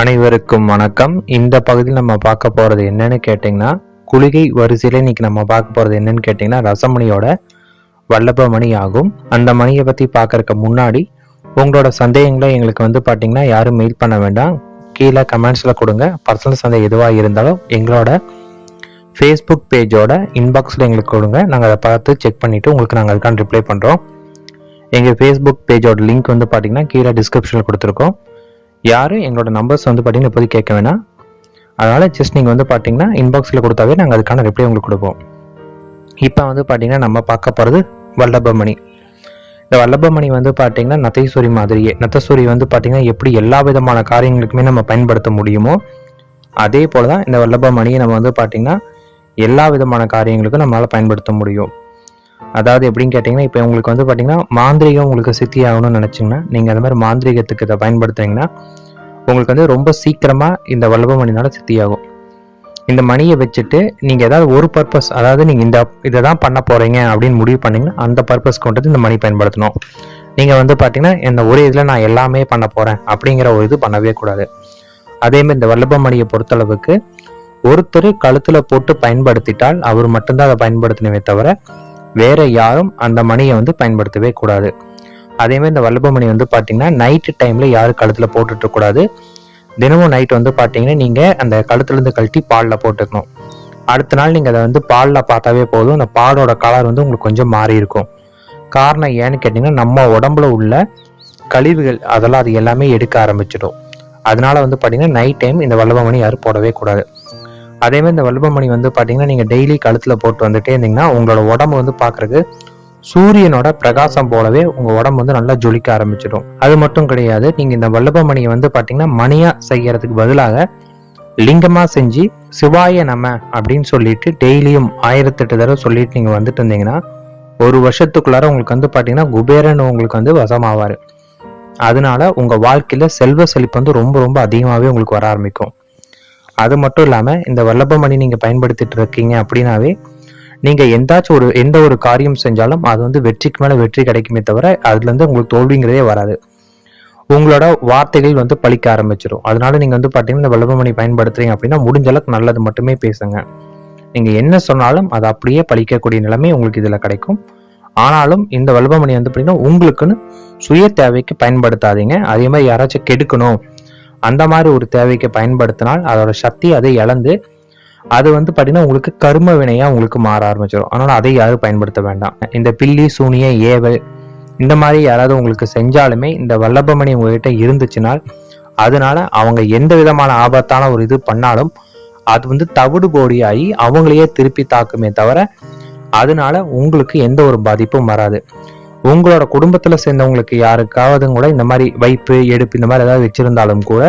அனைவருக்கும் வணக்கம். இந்த பகுதியில் நம்ம பார்க்க போகிறது என்னன்னு கேட்டிங்கன்னா குளிகை வரிசையில் இன்னைக்கு நம்ம பார்க்க போகிறது என்னன்னு கேட்டிங்கன்னா ரசமணியோட வல்லப மணி ஆகும். அந்த மணியை பற்றி பார்க்குறக்கு முன்னாடி உங்களோட சந்தேகங்களை எங்களுக்கு வந்து பார்த்திங்கன்னா யாரும் மெயில் பண்ண வேண்டாம். கீழே கமெண்ட்ஸில் கொடுங்க. பர்சனல் சந்தேகம் எதுவாக இருந்தாலும் எங்களோட ஃபேஸ்புக் பேஜோட இன்பாக்ஸில் எங்களுக்கு கொடுங்க. நாங்கள் அதை பார்த்து செக் பண்ணிவிட்டு உங்களுக்கு நாங்கள் அதுக்கான ரிப்ளை பண்ணுறோம் எங்கள் ஃபேஸ்புக் பேஜோட லிங்க் வந்து பார்த்தீங்கன்னா கீழே டிஸ்கிரிப்ஷனில் கொடுத்துருக்கோம். யாரும் எங்களோட நம்பர்ஸ் வந்து பார்த்தீங்கன்னா இப்போதைக்கு கேட்க வேணாம். அதனால் ஜஸ்ட் நீங்கள் வந்து பார்த்தீங்கன்னா இன்பாக்ஸில் கொடுத்தாவே நாங்கள் அதுக்கான ரிப்ளை உங்களுக்கு கொடுப்போம். இப்போ வந்து பார்த்தீங்கன்னா நம்ம பார்க்க போகிறது வல்லபமணி. இந்த வல்லபமணி வந்து பார்த்தீங்கன்னா நத்தைசூரி மாதிரியே. நத்தசூரி வந்து பார்த்தீங்கன்னா எப்படி எல்லா விதமான காரியங்களுக்குமே நம்ம பயன்படுத்த முடியுமோ அதே போல தான் இந்த வல்லபமணியை நம்ம வந்து பார்த்தீங்கன்னா எல்லா விதமான காரியங்களுக்கும் நம்மளால் பயன்படுத்த முடியும். அதாவது எப்படின்னு கேட்டிங்கன்னா இப்போ உங்களுக்கு வந்து பார்த்தீங்கன்னா மாந்திரிகம் உங்களுக்கு சித்தி ஆகணும்னு நினச்சிங்கன்னா நீங்கள் அந்த மாதிரி மாந்திரிகத்துக்கு இதை பயன்படுத்துனீங்கன்னா உங்களுக்கு வந்து ரொம்ப சீக்கிரமாக இந்த வல்லப மணினால சித்தி ஆகும் இந்த மணியை வச்சுட்டு நீங்கள் ஏதாவது ஒரு பர்பஸ் அதாவது நீங்கள் இந்த இதை தான் பண்ண போகிறீங்க அப்படின்னு முடிவு பண்ணீங்கன்னா அந்த பர்பஸ் கொண்டது இந்த மணி பயன்படுத்தணும். நீங்கள் வந்து பார்த்தீங்கன்னா இந்த ஒரு இதில் நான் எல்லாமே பண்ண போகிறேன் அப்படிங்கிற ஒரு இது பண்ணவே கூடாது. அதேமாதிரி இந்த வல்லப மணியை பொறுத்தளவுக்கு ஒருத்தர் கழுத்தில் போட்டு பயன்படுத்திட்டால் அவர் மட்டும்தான் அதை பயன்படுத்தணுமே தவிர வேற யாரும் அந்த மணியை வந்து பயன்படுத்தவே கூடாது. அதே மாதிரி இந்த வல்லப மணி வந்து பார்த்தீங்கன்னா நைட்டு டைம்ல யாரும் கழுத்துல போட்டுட்டு கூடாது தினமும் நைட் வந்து பார்த்தீங்கன்னா நீங்க அந்த கழுத்துல இருந்து கழட்டி பாலில் போட்டுக்கணும். அடுத்த நாள் நீங்க அதை வந்து பாலில் பார்த்தாவே போதும். அந்த பாலோட கலர் வந்து உங்களுக்கு கொஞ்சம் மாறி இருக்கும். காரணம் ஏன்னு கேட்டிங்கன்னா நம்ம உடம்புல உள்ள கழிவுகள் அதெல்லாம் அது எல்லாமே எடுக்க ஆரம்பிச்சிடும். அதனால வந்து பார்த்தீங்கன்னா நைட் டைம் இந்த வல்லப மணி யாரும் போடவே கூடாது. அதே மாதிரி இந்த வல்பமணி வந்து பார்த்தீங்கன்னா நீங்கள் டெய்லி கழுத்தில் போட்டு வந்துட்டே இருந்தீங்கன்னா உங்களோட உடம்பு வந்து பார்க்குறக்கு சூரியனோட பிரகாசம் போலவே உங்கள் உடம்பு வந்து நல்லா ஜொலிக்க ஆரம்பிச்சிடும். அது மட்டும் கிடையாது நீங்கள் இந்த வல்லபமணியை வந்து பார்த்தீங்கன்னா மணியாக செய்கிறதுக்கு பதிலாக லிங்கமாக செஞ்சு சிவாய நம அப்படின்னு சொல்லிட்டு டெய்லியும் ஆயிரத்தெட்டு தடவை சொல்லிட்டு நீங்கள் வந்துட்டு இருந்தீங்கன்னா ஒரு வருஷத்துக்குள்ளார உங்களுக்கு வந்து பார்த்தீங்கன்னா குபேரன் உங்களுக்கு வந்து வசமாவார். அதனால உங்கள் வாழ்க்கையில் செல்வ செழிப்பு வந்து ரொம்ப ரொம்ப அதிகமாகவே உங்களுக்கு வர ஆரம்பிக்கும். அது மட்டும் இல்லாமல் இந்த வல்லபமணி நீங்கள் பயன்படுத்திட்டு இருக்கீங்க அப்படின்னாவே நீங்கள் எந்தாச்சும் ஒரு எந்த ஒரு காரியம் செஞ்சாலும் அது வந்து வெற்றிக்கு மேலே வெற்றி கிடைக்குமே தவிர அதுலேருந்து உங்களுக்கு தோல்விங்கிறதே வராது. உங்களோட வார்த்தைகள் வந்து பழிக்க ஆரம்பிச்சிடும் அதனால நீங்கள் வந்து பார்த்தீங்கன்னா இந்த வல்லபமணி பயன்படுத்துறீங்க அப்படின்னா முடிஞ்ச அளவுக்கு நல்லது மட்டுமே பேசுங்க. நீங்கள் என்ன சொன்னாலும் அது அப்படியே பழிக்கக்கூடிய நிலைமை உங்களுக்கு இதில் கிடைக்கும். ஆனாலும் இந்த வல்லபமணி வந்து பார்த்தீங்கன்னா உங்களுக்குன்னு சுய தேவைக்கு பயன்படுத்தாதீங்க. அதே மாதிரி யாராச்சும் கெடுக்கணும் அந்த மாதிரி ஒரு தேவைக்கு பயன்படுத்தினால் அதோட சக்தி அதை இழந்து அது வந்து பார்த்தீங்கன்னா உங்களுக்கு கரும வினையா உங்களுக்கு மாற ஆரம்பிச்சிடும் அதனால அதை யாரும் பயன்படுத்த வேண்டாம். இந்த பில்லி சூனிய ஏவல் இந்த மாதிரி யாராவது உங்களுக்கு செஞ்சாலுமே இந்த வல்லபமணி உங்ககிட்ட இருந்துச்சுனால் அதனால அவங்க எந்த விதமான ஆபத்தான ஒரு இது பண்ணாலும் அது வந்து தவிடு போடியாகி அவங்களையே திருப்பி தாக்குமே தவிர அதனால உங்களுக்கு எந்த ஒரு பாதிப்பும் வராது. உங்களோட குடும்பத்தில் சேர்ந்தவங்களுக்கு யாருக்காவது கூட இந்த மாதிரி வைப்பு எடுப்பு இந்த மாதிரி ஏதாவது வச்சுருந்தாலும் கூட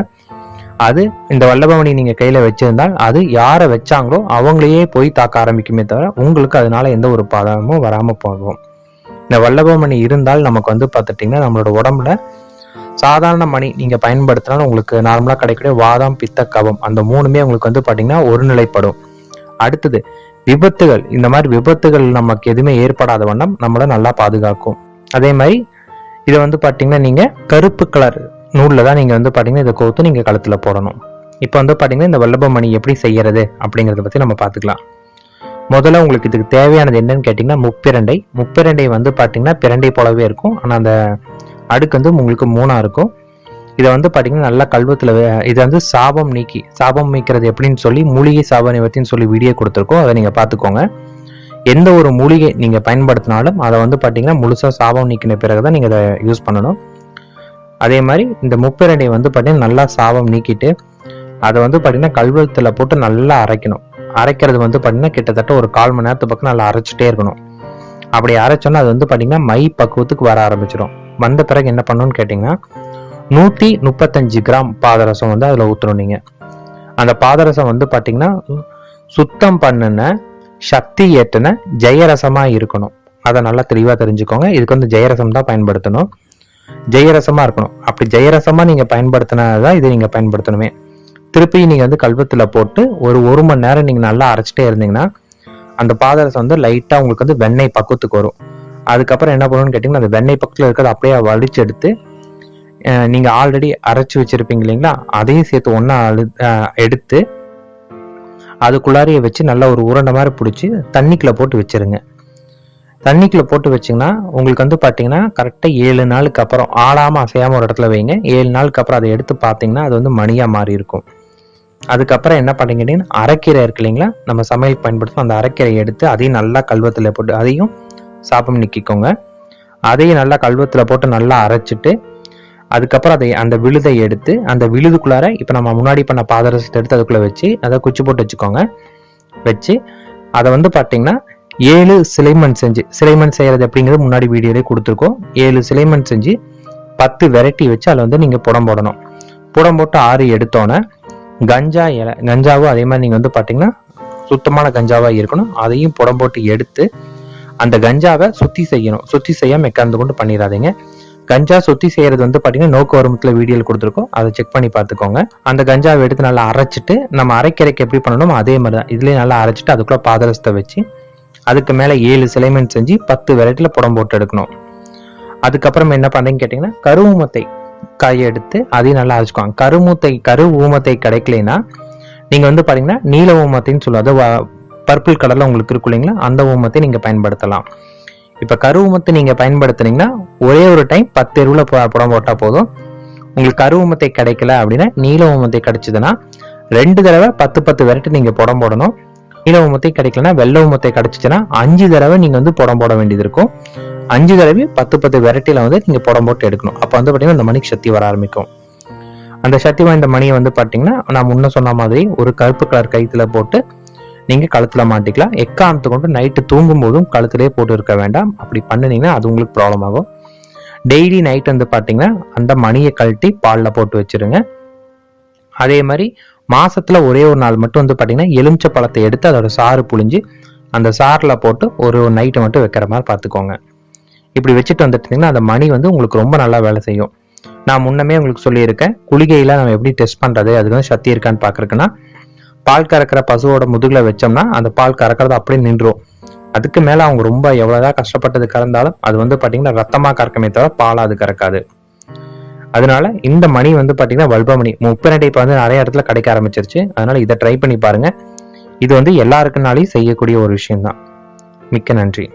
அது இந்த வல்லபமணி நீங்கள் கையில் வச்சிருந்தால் அது யாரை வச்சாங்களோ அவங்களையே போய் தாக்க ஆரம்பிக்குமே தவிர உங்களுக்கு அதனால எந்த ஒரு பாதமும் வராமல் போகும். இந்த வல்லபமணி இருந்தால் நமக்கு வந்து பார்த்துட்டிங்கன்னா நம்மளோட உடம்புல சாதாரண மணி நீங்க பயன்படுத்தினாலும் உங்களுக்கு நார்மலாக கிடைக்கக்கூடிய வாதம் பித்த கவம் அந்த மூணுமே உங்களுக்கு வந்து பார்த்தீங்கன்னா ஒருநிலைப்படும். அடுத்தது விபத்துகள் இந்த மாதிரி விபத்துகள் நமக்கு எதுவுமே ஏற்படாத வண்ணம் நம்மளை நல்லா பாதுகாக்கும். அதே மாதிரி இதை வந்து பார்த்தீங்கன்னா நீங்கள் கருப்பு கலர் நூலில் தான் நீங்கள் வந்து பார்த்தீங்கன்னா இதை கோர்த்து நீங்கள் கழுத்தில் போடணும். இப்போ வந்து பார்த்தீங்கன்னா இந்த வல்லபமணி எப்படி செய்யறது அப்படிங்கிறத பற்றி நம்ம பார்த்துக்கலாம் முதல்ல உங்களுக்கு இதுக்கு தேவையானது என்னன்னு கேட்டிங்கன்னா முப்பிரண்டை. முப்பிரண்டை வந்து பார்த்தீங்கன்னா பிரண்டை போலவே இருக்கும். ஆனால் அந்த அடுக்கு வந்து உங்களுக்கு மூணாக இருக்கும். இதை வந்து பார்த்தீங்கன்னா நல்லா கல்வத்தில் இதை வந்து சாபம் நீக்கி சாபம் நீக்கிறது எப்படின்னு சொல்லி மூலிகை சாப நிவர்த்தின்னு சொல்லி வீடியோ கொடுத்துருக்கோம். அதை நீங்கள் பார்த்துக்கோங்க. எந்த ஒரு மூலிகை நீங்கள் பயன்படுத்தினாலும் அதை வந்து பார்த்தீங்கன்னா முழுசாக சாபம் நீக்கின பிறகு தான் நீங்கள் அதை யூஸ் பண்ணணும். அதே மாதிரி இந்த முப்பிரண்டை வந்து பார்த்தீங்கன்னா நல்லா சாபம் நீக்கிட்டு அதை வந்து பார்த்தீங்கன்னா கல்வத்தில் போட்டு நல்லா அரைக்கணும். அரைக்கிறது வந்து பார்த்தீங்கன்னா கிட்டத்தட்ட ஒரு கால் மணி நேரத்து பக்கம் நல்லா அரைச்சிட்டே இருக்கணும். அப்படி அரைச்சோன்னா அது வந்து பார்த்தீங்கன்னா மை பக்குவத்துக்கு வர ஆரம்பிச்சிடும். வந்த பிறகு என்ன பண்ணணும்னு கேட்டிங்கன்னா நூற்றி முப்பத்தஞ்சு கிராம் பாதரசம் வந்து அதில் ஊற்றணும் நீங்கள் அந்த பாதரசம் வந்து பார்த்தீங்கன்னா சுத்தம் பண்ணின சக்தி ஏற்றின ஜெயரசமாக இருக்கணும். அதை நல்லா தெளிவாக தெரிஞ்சுக்கோங்க. இதுக்கு வந்து ஜெயரசம் தான் பயன்படுத்தணும். ஜெயரசமாக இருக்கணும். அப்படி ஜெயரசமாக நீங்கள் பயன்படுத்தினதான் இதை நீங்கள் பயன்படுத்தணுமே. திருப்பி நீங்கள் வந்து கல்வத்தில் போட்டு ஒரு ஒரு மணி நேரம் நீங்கள் நல்லா அரைச்சிட்டே இருந்தீங்கன்னா அந்த பாதரசம் வந்து லைட்டாக உங்களுக்கு வந்து வெண்ணெய் பக்குவத்துக்கு வரும். அதுக்கப்புறம் என்ன பண்ணணும்னு கேட்டிங்கன்னா அந்த வெண்ணெய் பக்கத்தில் இருக்கிறத அப்படியே வலிச்சு நீங்கள் ஆல்ரெடி அரைச்சி வச்சுருப்பீங்க இல்லைங்களா? அதையும் சேர்த்து ஒன்றா அழு எடுத்து அதுக்குள்ளாரையே வச்சு நல்லா ஒரு உருண்டை மாதிரி பிடிச்சி தண்ணிக்குள்ளே போட்டு வச்சிருங்க. தண்ணிக்குள்ளே போட்டு வச்சிங்கன்னா உங்களுக்கு வந்து பார்த்தீங்கன்னா கரெக்டாக ஏழு நாளுக்கு அப்புறம் ஆளாமல் அசையாமல் ஒரு இடத்துல வைங்க. ஏழு நாளுக்கு அப்புறம் அதை எடுத்து பார்த்தீங்கன்னா அது வந்து மணியாக மாறி இருக்கும். அதுக்கப்புறம் என்ன பண்ணிக்கிட்டீங்கன்னா அரைக்கீரை இருக்கு இல்லைங்களா? நம்ம சமையல் பயன்படுத்தும் அந்த அரைக்கீரை எடுத்து அதையும் நல்லா கல்வத்தில் போட்டு அதையும் சாப்பம் நிற்கிக்கோங்க அதையும் நல்லா கல்வத்தில் போட்டு நல்லா அரைச்சிட்டு அதுக்கப்புறம் அதை அந்த விழுதை எடுத்து அந்த விழுதுக்குள்ளார இப்போ நம்ம முன்னாடி பண்ண பாதரசத்தை எடுத்து அதுக்குள்ளே வச்சு அதை குச்சி போட்டு வச்சுக்கோங்க. வச்சு அதை வந்து பார்த்தீங்கன்னா ஏழு சிலைமண் செஞ்சு சிலைமண் செய்கிறது அப்படிங்கிறது முன்னாடி வீடியோலேயே கொடுத்துருக்கோம். ஏழு சிலைமண் செஞ்சு பத்து வெரைட்டி வச்சு அதில் வந்து நீங்கள் புடம் போடணும். புடம் போட்டு ஆறு எடுத்தோன்னே கஞ்சா இலை கஞ்சாவும் அதே மாதிரி நீங்கள் வந்து பார்த்தீங்கன்னா சுத்தமான கஞ்சாவாக இருக்கணும். அதையும் புடம் போட்டு எடுத்து அந்த கஞ்சாவை சுத்தி செய்யணும். சுத்தி செய்யாமல் எக்காந்து கொண்டு பண்ணிடாதீங்க. கஞ்சா சுத்தி செய்யறது வந்து பாத்தீங்கன்னா நோக்கு வருமத்துல வீடியோல கொடுத்துருக்கோம். அதை செக் பண்ணி பார்த்துக்கோங்க. அந்த கஞ்சாவை எடுத்து நல்லா அரைச்சிட்டு நம்ம அரைக்கரைக்கு எப்படி பண்ணணுமோ அதே மாதிரி தான் இதுலயே நல்லா அரைச்சிட்டு அதுக்குள்ள பாதரசத்தை வச்சு அதுக்கு மேல ஏழு சிலைமெண்ட் செஞ்சு பத்து வெரைட்டில புடம் போட்டு எடுக்கணும். அதுக்கப்புறம் என்ன பண்றீங்கன்னு கேட்டீங்கன்னா கருவூமத்தை காயை எடுத்து அதையும் நல்லா அரைச்சிக்குவாங்க கருமூத்தை கரு ஊமத்தை கிடைக்கலைன்னா நீங்க வந்து பாத்தீங்கன்னா நீல ஊமத்தைன்னு சொல்லுவோம் சொல்லுவாங்க பர்பிள் கலர்ல உங்களுக்கு இருக்கும் இல்லைங்களா? அந்த ஊமத்தை நீங்க பயன்படுத்தலாம். இப்போ கரு நீங்கள் நீங்க பயன்படுத்துனீங்கன்னா ஒரே ஒரு டைம் பத்து எருவில் புடம் போட்டால் போதும். உங்களுக்கு கரு கிடைக்கல அப்படின்னா நீல ஊமத்தை கிடைச்சதுன்னா ரெண்டு தடவை பத்து பத்து வெரைட்டி நீங்க புடம் போடணும். நீல ஊமத்தை கிடைக்கலன்னா வெள்ளை உமத்தை கிடைச்சிச்சுன்னா அஞ்சு தடவை நீங்கள் வந்து புடம் போட வேண்டியது இருக்கும். அஞ்சு தடவை பத்து பத்து வெரைட்டில வந்து நீங்க புடம் போட்டு எடுக்கணும். அப்போ வந்து பார்த்தீங்கன்னா அந்த மணிக்கு சக்தி வர ஆரம்பிக்கும். அந்த சக்தி வாய்ந்த மணியை வந்து பார்த்தீங்கன்னா நான் முன்ன சொன்ன மாதிரி ஒரு கருப்பு கலர் கைத்தில் போட்டு நீங்கள் கழுத்தில் மாட்டிக்கலாம். எக்காரணத்தை கொண்டு நைட்டு தூங்கும் போதும் கழுத்துலேயே போட்டு இருக்க வேண்டாம். அப்படி பண்ணினீங்கன்னா அது உங்களுக்கு ப்ராப்ளம் ஆகும். டெய்லி நைட் வந்து பார்த்தீங்கன்னா அந்த மணியை கழட்டி பாலில் போட்டு வச்சிருங்க. அதே மாதிரி மாசத்துல ஒரே ஒரு நாள் மட்டும் வந்து பாத்தீங்கன்னா எலுமிச்சை பழத்தை எடுத்து அதோட சாறு புழிஞ்சு அந்த சாறில் போட்டு ஒரு நைட்டு மட்டும் வைக்கிற மாதிரி பார்த்துக்கோங்க இப்படி வச்சுட்டு வந்துட்டீங்கன்னா அந்த மணி வந்து உங்களுக்கு ரொம்ப நல்லா வேலை செய்யும். நான் முன்னமே உங்களுக்கு சொல்லியிருக்கேன் குளிகையில நம்ம எப்படி டெஸ்ட் பண்றது அதுக்கு வந்து சக்தி இருக்கான்னு பார்க்குறக்குன்னா பால் கறக்கிற பசுவோட முதுகுல வச்சோம்னா அந்த பால் கறக்கிறது அப்படியே நின்றுடும் அதுக்கு மேலே அவங்க ரொம்ப எவ்வளோதான் கஷ்டப்பட்டது கறந்தாலும் அது வந்து பார்த்திங்கன்னா ரத்தமாக கறக்கமே தவிர பாலாக அது கறக்காது. அதனால இந்த மணி வந்து பார்த்திங்கன்னா வல்பமணி முப்பரண்டை இப்போ வந்து நிறைய இடத்துல கிடைக்க ஆரம்பிச்சிருச்சு. அதனால இதை ட்ரை பண்ணி பாருங்க. இது வந்து எல்லாருக்குனாலையும் செய்யக்கூடிய ஒரு விஷயம்தான். மிக்க நன்றி.